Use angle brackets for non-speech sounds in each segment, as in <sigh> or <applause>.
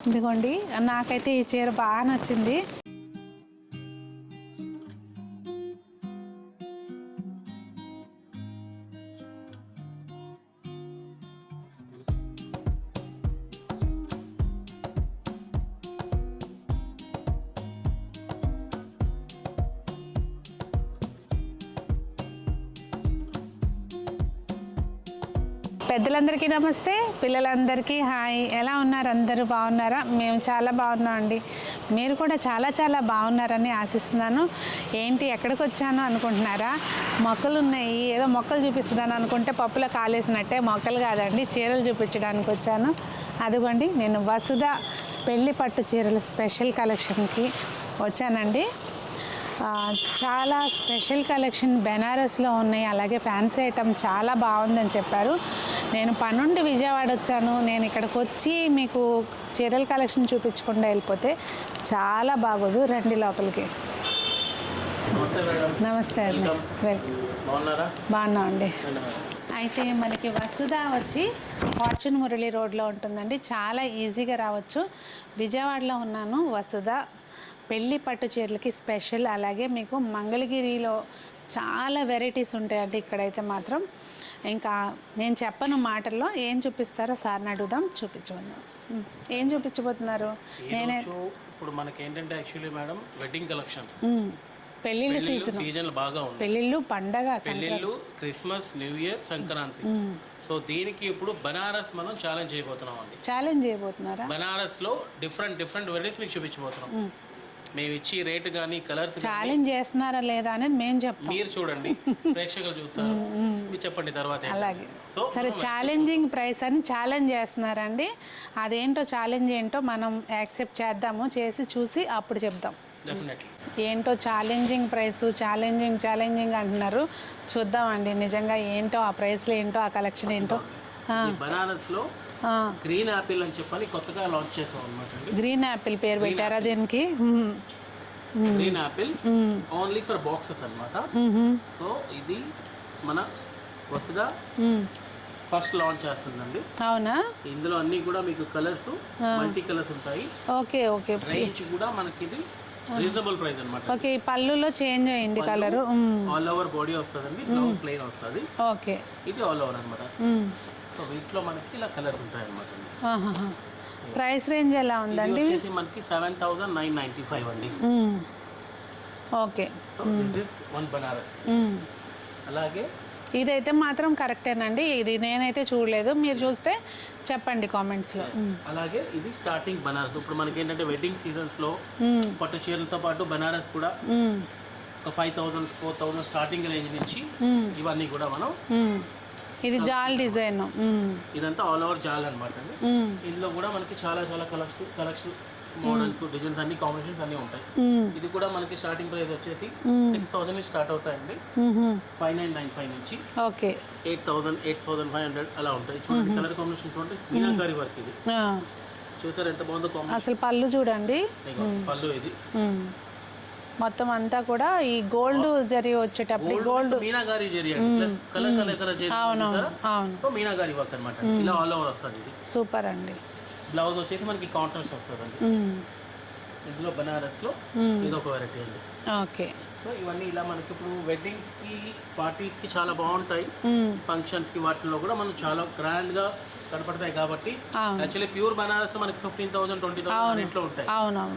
ఇదిగోండి నాకైతే ఈ చీర బాగా నచ్చింది. పెద్దలందరికీ నమస్తే. పిల్లలందరికీ హాయ్. ఎలా ఉన్నారు? అందరూ బాగున్నారా? మేము చాలా బాగున్నాం అండి. మీరు కూడా చాలా చాలా బాగున్నారని ఆశిస్తున్నాను. ఏంటి ఎక్కడికి వచ్చాను అనుకుంటున్నారా? మొక్కలు ఉన్నాయి ఏదో మొక్కలు చూపిస్తున్నాను అనుకుంటే పప్పులో కాలేసినట్టే మొక్కలు కాదండి. చీరలు చూపించడానికి వచ్చాను. అదిగోండి నేను వసుధ పెళ్ళి పట్టు చీరల స్పెషల్ కలెక్షన్కి వచ్చానండి. చాలా స్పెషల్ కలెక్షన్ బెనారస్లో ఉన్నాయి. అలాగే ఫ్యాన్సీ ఐటమ్ చాలా బాగుందని చెప్పారు. నేను పనుండి విజయవాడ వచ్చాను. నేను ఇక్కడికి వచ్చి మీకు చీరల కలెక్షన్ చూపించకుండా వెళ్ళిపోతే చాలా బాగోదు. రండి లోపలికి. నమస్తే అండి. వెల్కమ్ బాగున్నాం అండి. అయితే మనకి వసుధ వచ్చి ఫార్చ్యూన్ మురళి రోడ్లో ఉంటుందండి. చాలా ఈజీగా రావచ్చు. విజయవాడలో ఉన్నాను. వసుధ పెళ్ళి పట్టు చీరలకి స్పెషల్. అలాగే మీకు మంగళగిరిలో చాలా వెరైటీస్ ఉంటాయండి ఇక్కడైతే మాత్రం. ఇంకా నేను చెప్పను మాటల్లో ఏం చూపిస్తారో సార్ని అడుగుదాం ఉం. ఏం చూపించబోతున్నారు? నేనే ఇప్పుడు మనకి ఏంటంటే యాక్చువల్లీ మేడం వెడ్డింగ్ కలెక్షన్స్ ఉం. పెళ్ళిళ్ళ సీజన్ సీజన్ బాగా ఉంది పెళ్ళిళ్ళు పండగ పెళ్ళిళ్ళు Christmas new year Sankranti. So దీనికి ఇప్పుడు బనారస్ మనం ఛాలెంజ్ చేయబోతున్నాం అండి. ఛాలెంజ్ చేయబోతున్నారా? బనారస్లో డిఫరెంట్ డిఫరెంట్ వెరైటీస్ మీకు చూపించబోతున్నాం. మేము ఇచ్చి రేట్ కానీ కలర్స్ ఛాలెంజ్ చేస్తున్నారా లేదా అనేది మేము చెప్తాం. మీరు చూడండి. ప్రేక్షకులు చూస్తారు. మీరు చెప్పండి తర్వాత. అలాగే. సరే ఛాలెంజింగ్ ప్రైస్ అని ఛాలెంజ్ చేస్తున్నారండి. అదేంటో ఛాలెంజ్ ఏంటో మనం యాక్సెప్ట్ చేద్దాము చేసి చూసి అప్పుడు చెప్దాం. ఏంటో ఛాలెంజింగ్ ప్రైస్ ఛాలెంజింగ్ ఛాలెంజింగ్ అంటున్నారు. చూద్దామండి నిజంగా ఏంటో ఆ ప్రైస్లో ఏంటో ఆ కలెక్షన్ ఏంటో. ఈ బనారస్లో గ్రీన్ యాపిల్ అని చెప్పని కొత్తగా లాంచ్ చేసాం అనమాట అండి. గ్రీన్ యాపిల్ పేరు పెట్టారా దీనికి. Green apple. Only for boxes అన్నమాట. మ్మ్. సో ఇది మన వసుదా మ్మ్. ఫస్ట్ లాంచ్ చేస్తుందండి. అవునా? ఇందులో అన్ని కూడా మీకు కలర్స్ మల్టీ కలర్స్ ఉంటాయి. ఓకే ఓకే రేంజ్ కూడా మనకి ఇది రీజనబుల్ ప్రైస్ అనమాట ఓకే ఈ పళ్ళులో చేంజ్ అయింది కలరు ఆల్ ఓవర్ బాడీ వస్తుందండి బ్లౌజ్ ప్లెయిన్ వస్తుంది. ఓకే. ఇది ఆల్ ఓవర్ అనమాట మ్మ్. సో వీటిలో మనకి ఇలా కలర్స్ ఉంటాయి ఆహాహా. ప్రైస్ రేంజ్ ఎలా ఉందండి మనకి seven thousand nine ninety five అండి. Okay one Banaras. అలాగే ఇదైతే మాత్రం కరెక్టేనండి ఇది నేనైతే చూడలేదు మీరు చూస్తే చెప్పండి కామెంట్స్లో అలాగే ఇది స్టార్టింగ్ బనారస్ ఇప్పుడు మనకి ఏంటంటే వెడ్డింగ్ సీజన్స్లో మ్మ్. పట్టు చీరలతో పాటు బనారస్ కూడా. ఒక five thousand four thousand starting range నుంచి. ఇవన్నీ కూడా మనం. ఇది జాల్ డిజైన్. ఇదంతా ఆల్ ఓవర్ జాల్ అనమాట. ఇందులో కూడా మనకి చాలా చాలా కలర్స్ కలెక్షన్స్ మోడల్స్ డిజైన్స్ అన్ని కాంబినేషన్స్ అన్ని ఉంటాయి. ఇది కూడా మనకి స్టార్టింగ్ ప్రైస్ వచ్చేసి సిక్స్ థౌసండ్ స్టార్ట్ అవుతాయండి. ఫైవ్ నైన్ నైన్ ఫైవ్ నుంచి okay. Eight thousand eight thousand five hundred అలా ఉంటాయి. చూడండి కలర్ కాంబినేషన్ చూడండి మీనాకారి వర్క్ ఇది. చూసారు ఎంత బాగుందో అసలు పళ్ళు చూడండి. పళ్ళు ఇది. మొత్తం అంతా కూడా ఈ గోల్డ్ జరి వచ్చేటప్పుడు gold Meenakari zari colour colour అవును. సో మీనాగారి వర్క్ అనమాట ఇలా ఆల్ ఓవర్ వస్తుంది ఇది. సూపర్ అండి. బ్లౌజ్ వచ్చేసి మనకి కాంట్రాస్ట్ వస్తుంది అండి మ్మ్. ఇందులో బనారస్లో. ఇది ఒక వెరైటీ అండి. ఓకే. సో ఇవన్నీ ఇలా మనకి ఇప్పుడు వెడ్డింగ్స్కి పార్టీస్కి చాలా బాగుంటాయి. ఫంక్షన్స్కి వాటిల్లో కూడా మనం చాలా గ్రాండ్గా కనపడతాయి కాబట్టి యాక్చువల్లీ ప్యూర్ బనారస్ మనకి ఫిఫ్టీన్ థౌసండ్ ట్వంటీ థౌసండ్ ఇంట్లో ఉంటాయి.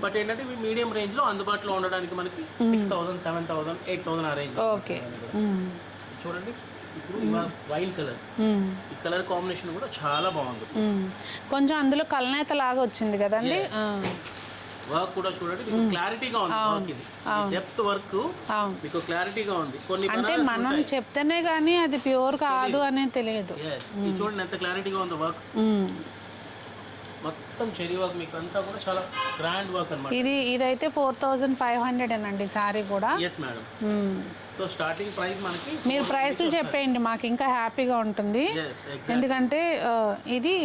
బట్ ఏంటంటే ఇవి మీడియం రేంజ్లో అందుబాటులో ఉండడానికి మనకి six thousand seven thousand eight thousand ఆ రేంజ్ ఓకే. చూడండి ఇప్పుడు వైన్ కలర్. ఈ కలర్ కాంబినేషన్ కూడా చాలా బాగుంది. కొంచెం అందులో కలనేత లాగా వచ్చింది కదండి. వర్క్ కూడా చూడండి మీకు క్లారిటీగా ఉంది వర్క్ ఇది. డెప్త్ వర్క్ మీకు క్లారిటీగా ఉంది. కొన్ని అంటే మనం చెప్తేనే కానీ అది ప్యూర్ కాదు అనేది తెలియదు చూడండి ఎంత క్లారిటీగా ఉంది వర్క్. మొత్తం చెరీ వర్క్ మీకు అంతా కూడా చాలా గ్రాండ్ వర్క్ అనమాట ఇది ఇదైతే ఫోర్ థౌజండ్ ఫైవ్ హండ్రెడ్ అండి సారీ కూడా. Yes madam. So starting price మనకి మీరు ప్రైస్లు చెప్పేయండి మాకు ఇంకా హ్యాపీగా ఉంటుంది. ఎందుకంటే ఇది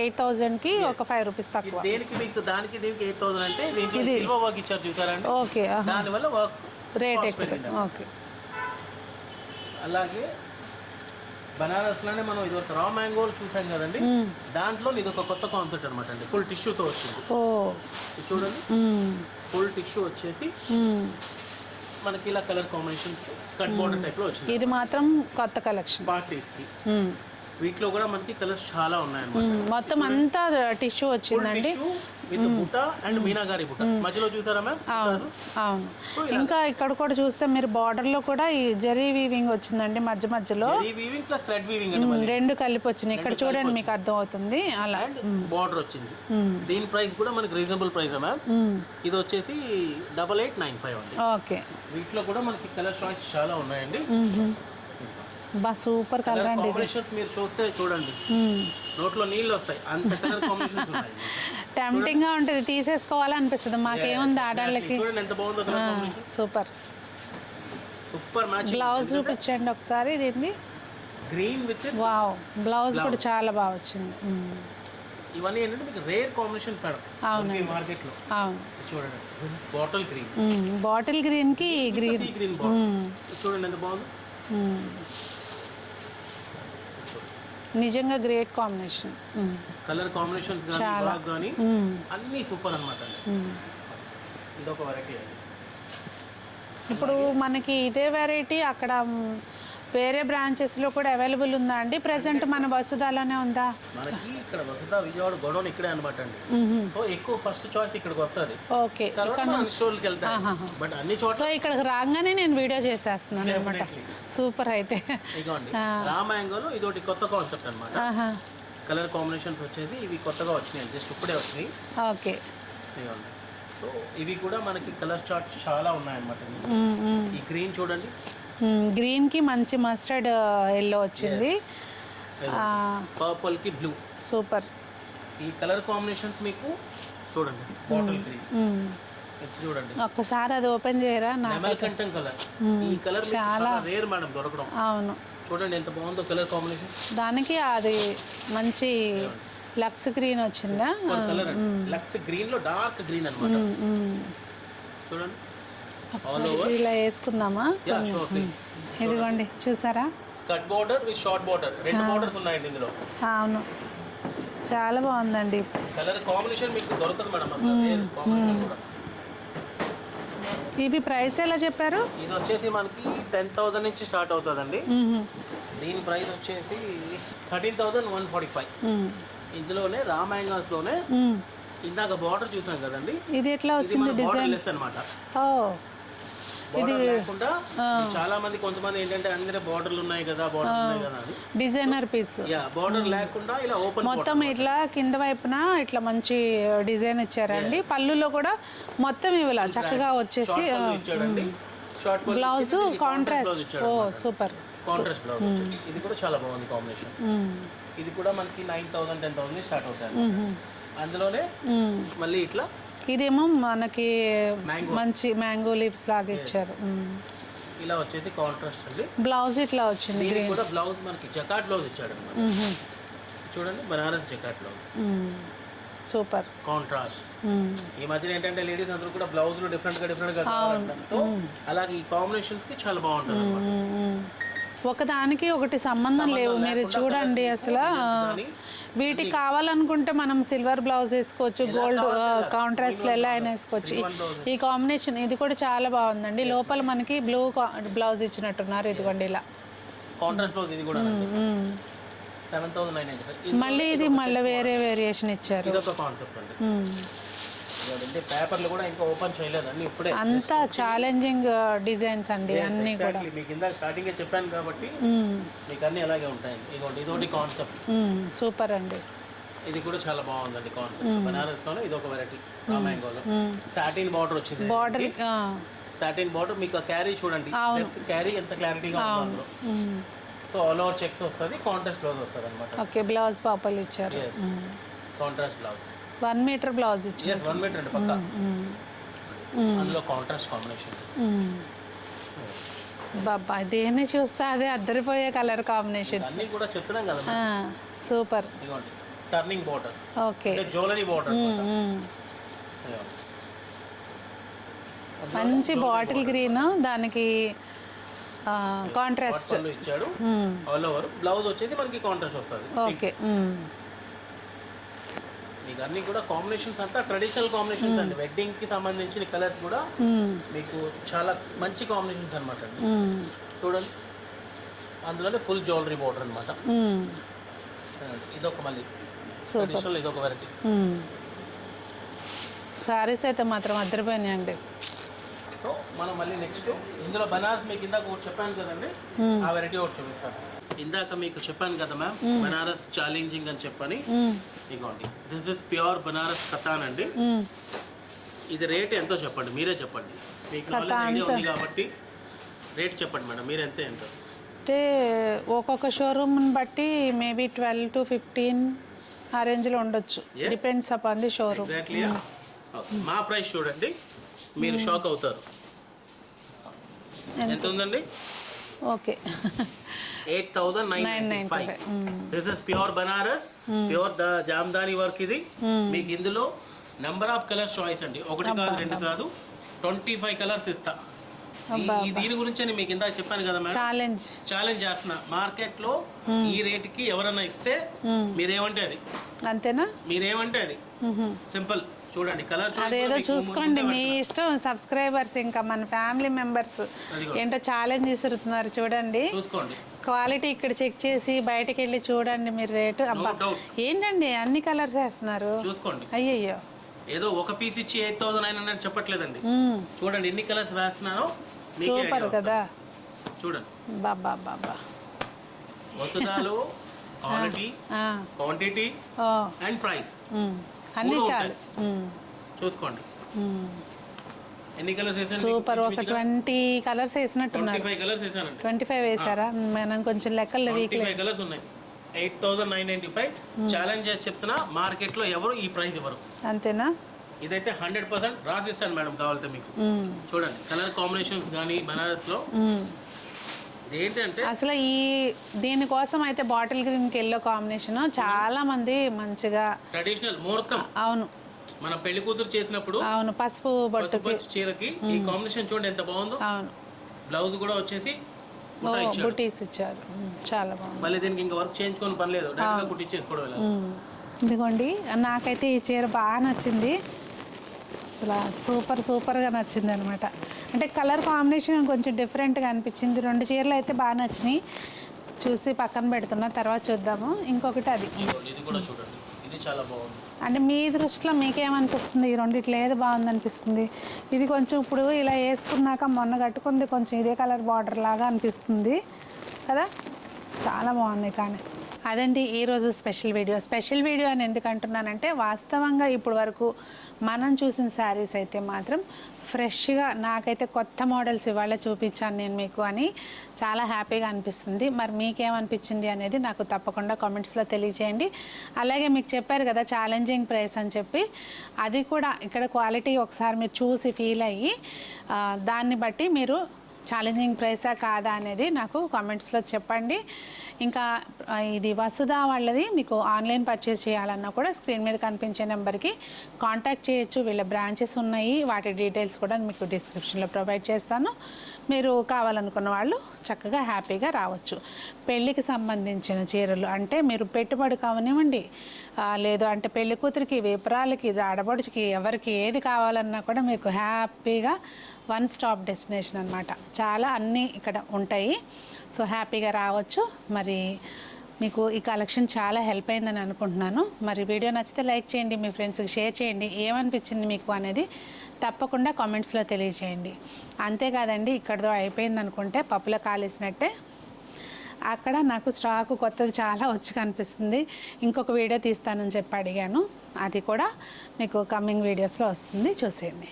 ఎయిట్ థౌజండ్కి ఒక ఫైవ్ రూపీస్ తక్కువ. దేనికి మీకు దానికి దీనికి ఎయిట్ థౌసండ్ అంటే సిల్వర్ వర్క్ ఇచ్చారు చూసారండి? ఓకే దానివల్ల వర్క్ రేట్ ఎక్కువ. ఓకే. అలాగే బనారస్లోనే మనం ఇది ఒక రా మ్యాంగోలు చూసాం కదండి. దాంట్లో ఇది ఒక కొత్త కాన్సెప్ట్ అనమాట అండి. ఫుల్ టిష్యూతో వచ్చింది. ఓ. ఇది చూడండి. ఫుల్ టిష్యూ వచ్చేసి. మనకి ఇలా కలర్ కాంబినేషన్స్ కట్ బోర్డర్ టైప్లో వచ్చింది. ఇది మాత్రం కొత్త కలెక్షన్ పార్టీస్కి. వీటిలో కూడా మనకి కలర్స్ చాలా ఉన్నాయన్నమాట. మ్మ్. మొత్తం అంతా టిష్యూ వచ్చిందండి. టిష్యూ విత్ బుట్ట అండ్ మీనాగారి బుట్ట. మధ్యలో చూసారా మ్యామ్ అవును అవును. ఇంకా ఇక్కడ కూడా చూస్తే మీరు border లో కూడా ఈ జరీ వీవింగ్ వచ్చిందండి మధ్య మధ్యలో. Zari weaving plus thread weaving అండి మ్మ్. రెండు కలిపి వచ్చినాయి. ఇక్కడ చూడండి మీకు అర్థం అవుతుంది అలా. బార్డర్ వచ్చింది. దీని ప్రైస్ కూడా మనకి రీజనబుల్ ప్రైస్ మ్యామ్. ఇది వచ్చేసి డబల్ ఎయిట్ నైన్ ఫైవ్ అండి. ఓకే. వీటిలో కూడా మనకి కలర్ చాయిస్ చాలా ఉన్నాయండి. బా సూపర్ కలర్ అండి మీరు చూస్తే చూడండి. నోట్లో నీళ్ళు వస్తాయి. అంత కలర్ కాంబినేషన్స్ ఉన్నాయి. Tempting గా ఉంటుంది. తీసేసుకోవాలనిపిస్తుంది మాకేముంది ఆడవాళ్ళకి చూడండి ఎంత బాగుందో సూపర్. సూపర్ మ్యాచ్ బ్లౌజ్ చూపించండి ఒకసారి. ఇది గ్రీన్ విత్ వావ్ బ్లౌజ్ కూడా చాలా బాగా వచ్చింది. ఇవన్నీ ఏంటంటే మీకు రేర్ కాంబినేషన్ మేడం. మార్కెట్లో. అవును. చూడండి. బాటిల్ గ్రీన్ బాటిల్ గ్రీన్కి గ్రీన్ గ్రీన్ చూడండి ఎంత బాగుంది. నిజంగా గ్రేట్ కాంబినేషన్ కలర్ కాంబినేషన్స్ బాగా కానీ అన్నీ సూపర్ అనమాట అండి. ఇది ఒక వెరైటీ అండి. ఇప్పుడు మనకి ఇదే వెరైటీ అక్కడ వేరే branches లో కూడా అవైలబుల్ ఉందా అండి? ప్రెసెంట్ మన వసుదాలోనే ఉందా? మనకి ఇక్కడ వసత విజయవాడ గొడవన్ ఇక్కడే అనమాట అండి. సో ఎక్కువ ఫస్ట్ చాయిస్ ఇక్కడికి వస్తుంది. ఓకే. తర్వాత మనం స్టోర్కి వెళ్తాం. బట్ అన్ని చోట్ల సో ఇక్కడికి రాగానే నేను వీడియో చేసేస్తున్నాను అనమాట Definitely. సూపర్ అయితే. ఇదిగోండి. రామాయంగోలో ఇది ఒకటి కొత్త కాన్సెప్ట్ అనమాట ఆహా. కలర్ కాంబినేషన్స్ వచ్చేసి ఇవి కొత్తగా వచ్చినాయి. జస్ట్ ఇప్పుడే వచ్చినాయి. ఓకే. ఇదిగోండి. సో ఇవి కూడా మనకి కలర్ చార్ట్స్ చాలా ఉన్నాయన్నమాట. మ్. ఈ గ్రీన్ చూడండి. గ్రీన్కి మంచి మస్టర్డ్ ఎల్లో వచ్చింది. ఆ, పర్పుల్కి బ్లూ సూపర్ ఈ కలర్ కాంబినేషన్స్ మీకు చూడండి బాటిల్ గ్రీన్ మ్. ఇది చూడండి. ఒక్కసారి అది ఓపెన్ చేయరా? నా నెమలికంఠం కలర్ ఈ కలర్ చాలా. రేర్ మేడం దొరకడం. అవును. చూడండి ఎంత బాగుందో కలర్ కాంబినేషన్ దానికి అది మంచి లక్స్ గ్రీన్ వచ్చిందా? కలర్ లక్స్ గ్రీన్లో డార్క్ గ్రీన్ అన్నమాట. చూడండి. ఇలా వేసుకుందామా? ఇదిగోండి చూసారా? Skirt border with short border రెండు బోర్డర్స్ ఉన్నాయండి ఇందులో. అవును. చాలా బాగుందండి. కలర్ కాంబినేషన్ మీకు దొరకదు మేడం ఇవి ప్రైస్ ఎలా చెప్పారు? ఇది వచ్చేసి మనకి టెన్ థౌసండ్ నుంచి స్టార్ట్ అవుతుందండి. దీని ప్రైస్ వచ్చేసి thirteen thousand one forty five. ఇందులోనే రామాయంగాస్లోనే మ్మ్. ఇందాక బార్డర్ చూసాం కదండి. ఇది ఎట్లా వచ్చింది డిజైన్? అనమాట లేకుండా చాలా మంది కొంతమంది ఏంటంటే అందరే బార్డర్లు ఉన్నాయి కదా బార్డర్ ఉన్నాయి కదా డిజైనర్ పీస్ యా బార్డర్ లేకుండా ఇలా ఓపెన్ మొత్తం ఇట్లా కింద వైపున ఇట్లా మంచి డిజైన్ ఇచ్చారండి. పళ్ళులో కూడా మొత్తం ఇవిలా చక్కగా వచ్చేసి బ్లౌజ్ కాంట్రాస్ట్ ఓ సూపర్ కాంట్రాస్ట్ బ్లౌజ్ ఇది కూడా చాలా బాగుంది కాంబినేషన్ ఇది కూడా మనకి nine thousand ten thousand start అవుతాయి అందులోనే మళ్ళీ ఇట్లా ఇదేమో మనకి. మంచి మ్యాంగో లీవ్స్ లాగా ఇచ్చారు. ఇలా వచ్చేసి కాంట్రాస్ట్ అండి. బ్లౌజ్ ఇట్లా వచ్చింది దీనికి కూడా బ్లౌజ్ మనకి జకాట్ బ్లౌజ్ ఇచ్చాడు చూడండి Banaras jacquard blouse super. Contrast ఈ మధ్యన ఏంటంటే లేడీస్ అందరూ కూడా బ్లౌజులు డిఫరెంట్గా డిఫరెంట్గా సో అలాగే ఈ కాంబినేషన్స్కి చాలా బాగుంటుంది ఒకదానికి ఒకటి సంబంధం లేవు. మీరు చూడండి అసలు వీటికి కావాలనుకుంటే మనం సిల్వర్ బ్లౌజ్ వేసుకోవచ్చు గోల్డ్ కాంట్రాస్ట్లో ఎలా అయినా వేసుకోవచ్చు. ఈ- కాంబినేషన్ ఇది కూడా చాలా బాగుందండి. లోపల మనకి బ్లూ బ్లౌజ్ ఇచ్చినట్టున్నారు ఇదిగోండి ఇలా. కాంట్రాస్ట్ బ్లౌజ్ ఇది కూడా మళ్ళీ ఇది మళ్ళీ వేరే వేరియేషన్ ఇచ్చారు. ఇది ఒక కాన్సెప్ట్ అండి. మ్మ్. అంటే పేపర్లు కూడా ఇంకా ఓపెన్ చేయలేదు అన్ని ఇప్పుడే అంతా ఛాలెంజింగ్ డిజైన్స్ అండి అన్నీ కూడా. మీకు ఇందాక స్టార్టింగ్ చెప్పాను కాబట్టి మ్మ్. మీకు అన్ని అలాగే ఉంటాయండి ఇదిగోండి ఇదొకటి కాన్సెప్ట్. సూపర్ అండి. ఇది కూడా చాలా బాగుందండి కాన్సెప్ట్ బనారస్లోనే ఇది ఒక వెరైటీ రామాయంగోలో సాటిన్ బార్డర్ వచ్చింది. బార్డర్ సాటిన్ బార్డర్ మీకు క్యారీ చూడండి. క్యారీ ఎంత క్లారిటీగా ఉందో సో ఆల్ ఓవర్ చెక్స్ వస్తుంది కాంట్రాస్ట్ బ్లౌజ్ వస్తుంది అనమాట ఓకే బ్లౌజ్ పాపలు ఇచ్చారు. Contrast blouse one meter blouse ఇచ్చారు ఎస్ వన్ మీటర్ అండి పక్క. అందులో కాంట్రాస్ట్ కాంబినేషన్. బాబా దేన్ని చూస్తే అదే అద్దరిపోయే కలర్ కాంబినేషన్ అన్నీ కూడా చెప్తున్నాం కదా super. Turning border okay. Jewellery border. మంచి బాటిల్ గ్రీన్ దానికి కాంట్రాస్ట్ ఇచ్చాడు. ఆల్ ఓవర్ బ్లౌజ్ వచ్చేసి మనకి కాంట్రాస్ట్ వస్తుంది. ఓకే మీకు అన్ని కూడా కాంబినేషన్స్ అంతా ట్రెడిషనల్ కాంబినేషన్స్ అండి. వెడ్డింగ్కి సంబంధించిన కలర్స్ కూడా మీకు చాలా మంచి కాంబినేషన్స్ అనమాట అండి. చూడండి. అందులోనే ఫుల్ జ్యువెలరీ బోర్డర్ అనమాట ఇదొక మళ్ళీ. ట్రెడిషనల్ ఇదొక వెరైటీ సారీస్ అయితే మాత్రం అద్దరిపోయినాయండి. సో మనం మళ్ళీ నెక్స్ట్ ఇందులో బనారస్ మీకు ఇందాక ఒకటి చెప్పాను కదండి. ఆ వెరైటీ ఒకటి చూపిస్తాను. ఇందాక మీకు చెప్పాను కదా మ్యామ్ బనారస్ ఛాలెంజింగ్ అని చెప్పని. ఇగోండి. This is pure Banaras katan అండి. ఇది రేట్ ఎంతో చెప్పండి? మీరే చెప్పండి. మీకు నాలెడ్జ్ ఉంది కాబట్టి రేట్ చెప్పండి మేడం మీరు ఎంత ఎంతో అంటే ఒక్కొక్క షోరూమ్ని బట్టి మేబీ ట్వెల్వ్ టు ఫిఫ్టీన్ ఆ రేంజ్లో ఉండొచ్చు. డిపెండ్స్ అపాన్ ది షోరూమ్ మా ప్రైస్ చూడండి. మీరు షాక్ అవుతారు. ఎంత? ఉందండి? Okay <laughs> eight thousand nine nine ninety five nine this is pure Banaras pure Jamdani work ఇది. మీకు ఇందులో నెంబర్ ఆఫ్ కలర్స్ చాయిస్ అండి. ఒకటి కాదు రెండు కాదు ట్వంటీ ఫైవ్ కలర్స్ ఇస్తా దీని గురించి మీకు ఇందాక చెప్పాను కదా మేడం ఛాలెంజ్ ఛాలెంజ్ చేస్తున్నా. మార్కెట్లో ఈ రేట్కి ఎవరన్నా ఇస్తే మీరేమంటే అది? అంతేనా? మీరేమంటే అది? సింపుల్ చూడండి కలర్ అదేదో చూసుకోండి మీ ఇష్టం సబ్స్క్రైబర్స్ ఇంకా మన ఫ్యామిలీ మెంబర్స్. ఏంటో ఛాలెంజ్ ఇస్తున్నారు చూడండి. చూసుకోండి. క్వాలిటీ ఇక్కడ చెక్ చేసి బయటకు వెళ్ళి చూడండి మీరు రేటు. అబ్బా. ఏంటండి అన్ని కలర్స్ వేస్తున్నారు? చూసుకోండి. అయ్యయ్యో. ఏదో ఒక పీస్ ఇచ్చి ఎయిట్ థౌసండ్ నైన్ హండ్రెడ్ చెప్పట్లేదండి. చూడండి ఎన్ని కలర్స్ idea సూపర్. కదా. చూడండి. బాబా బాబా. వసుదాలు క్వాలిటీ క్వాంటిటీ అండ్ ప్రైస్. అన్నీ చాలు. చూసుకోండి మ్మ్. ఎన్ని కలర్స్ వేసాను సూపర్ ఒక ట్వంటీ కలర్స్ వేసినట్టున్నారు. ట్వంటీ ఫైవ్ వేసారా? మనం కొంచెం లెక్కలు ఫైవ్ కలర్స్ ఉన్నాయి. Eight thousand nine ninety five. Challenge చేసి చెప్తున్నా మార్కెట్లో ఎవరు ఈ ప్రైస్ ఇవ్వరు. అంతేనా? ఇదైతే హండ్రెడ్ పర్సెంట్ రాసిస్తాను మేడం కావాలంటే మీకు. చూడండి కలర్ కాంబినేషన్స్ కానీ బనారస్లో మ్మ్. ఇది ఏంటంటే అసలు ఈ దీనికోసం అయితే బాటిల్ గ్రీన్కి ఎల్లో కాంబినేషన్ చాలా మంది మంచిగా ట్రెడిషనల్ ముహూర్తం. అవును. మన పెళ్ళి కూతురు చేసినప్పుడు అవును పసుపు బొట్టుకి. చీరకి ఈ కాంబినేషన్ చూడండి ఎంత బాగుందో. అవును. బ్లౌజ్ కూడా వచ్చేసి బుటీస్ ఇచ్చారు. చాలా బాగుంది. మళ్ళీ దీనికి ఇంకా వర్క్ చేయించుకొని పని లేదు. డైరెక్ట్గా కుట్టించేసుకోవడం. ఇదిగోండి నాకైతే ఈ చీర బాగా నచ్చింది. అసలు సూపర్ సూపర్గా నచ్చింది అనమాట అంటే కలర్ కాంబినేషన్ కొంచెం డిఫరెంట్గా అనిపించింది. రెండు చీరలు అయితే బాగా నచ్చినాయి. చూసి పక్కన పెడుతున్నా తర్వాత చూద్దాము. ఇంకొకటి అది. ఇది కూడా చూడండి. ఇది చాలా బాగుంది. అంటే మీ దృష్టిలో మీకేమనిపిస్తుంది? ఈ రెండిట్లో ఏది బాగుంది అనిపిస్తుంది ఇది కొంచెం ఇప్పుడు ఇలా వేసుకున్నాక మొన్న కట్టుకుంది కొంచెం ఇదే కలర్ బార్డర్ లాగా అనిపిస్తుంది కదా? చాలా బాగున్నాయి కానీ. అదండి ఈరోజు స్పెషల్ వీడియో. స్పెషల్ వీడియో అని ఎందుకు అంటున్నానంటే వాస్తవంగా ఇప్పుడు వరకు మనం చూసిన శారీస్ అయితే మాత్రం ఫ్రెష్గా నాకైతే కొత్త మోడల్స్ ఇవాళ చూపించాను నేను మీకు అని చాలా హ్యాపీగా అనిపిస్తుంది. మరి మీకేమనిపించింది అనేది నాకు తప్పకుండా కామెంట్స్లో తెలియజేయండి అలాగే మీకు చెప్పారు కదా ఛాలెంజింగ్ ప్రైస్ అని చెప్పి. అది కూడా ఇక్కడ క్వాలిటీ ఒకసారి మీరు చూసి ఫీల్ అయ్యి దాన్ని బట్టి మీరు ఛాలెంజింగ్ ప్రైసా కాదా అనేది నాకు కామెంట్స్లో చెప్పండి. ఇంకా ఇది వసుదా వాళ్ళది. మీకు ఆన్లైన్ పర్చేస్ చేయాలన్నా కూడా స్క్రీన్ మీద కనిపించే నెంబర్కి కాంటాక్ట్ చేయొచ్చు. వీళ్ళ బ్రాంచెస్ ఉన్నాయి. వాటి డీటెయిల్స్ కూడా మీకు డిస్క్రిప్షన్లో ప్రొవైడ్ చేస్తాను. మీరు కావాలనుకున్న వాళ్ళు చక్కగా హ్యాపీగా రావచ్చు. పెళ్ళికి సంబంధించిన చీరలు అంటే మీరు పెట్టుబడి కావనివ్వండి. లేదు అంటే పెళ్ళి కూతురికి విపరాలకి ఆడపడుచుకి ఎవరికి ఏది కావాలన్నా కూడా మీకు హ్యాపీగా వన్ స్టాప్ డెస్టినేషన్ అనమాట చాలా అన్నీ ఇక్కడ ఉంటాయి. సో హ్యాపీగా రావచ్చు. మరి మీకు ఈ కలెక్షన్ చాలా హెల్ప్ అయిందని అనుకుంటున్నాను. మరి వీడియో నచ్చితే లైక్ చేయండి మీ ఫ్రెండ్స్కి షేర్ చేయండి. ఏమనిపించింది మీకు అనేది తప్పకుండా కామెంట్స్లో తెలియచేయండి అంతేకాదండి ఇక్కడతో అయిపోయింది అనుకుంటే పప్పులో కాలేసినట్టే. అక్కడ నాకు స్టాక్ కొత్తది చాలా వచ్చి కనిపిస్తుంది. ఇంకొక వీడియో తీస్తానని చెప్పి అడిగాను. అది కూడా మీకు కమ్మింగ్ వీడియోస్లో వస్తుంది. చూసేయండి.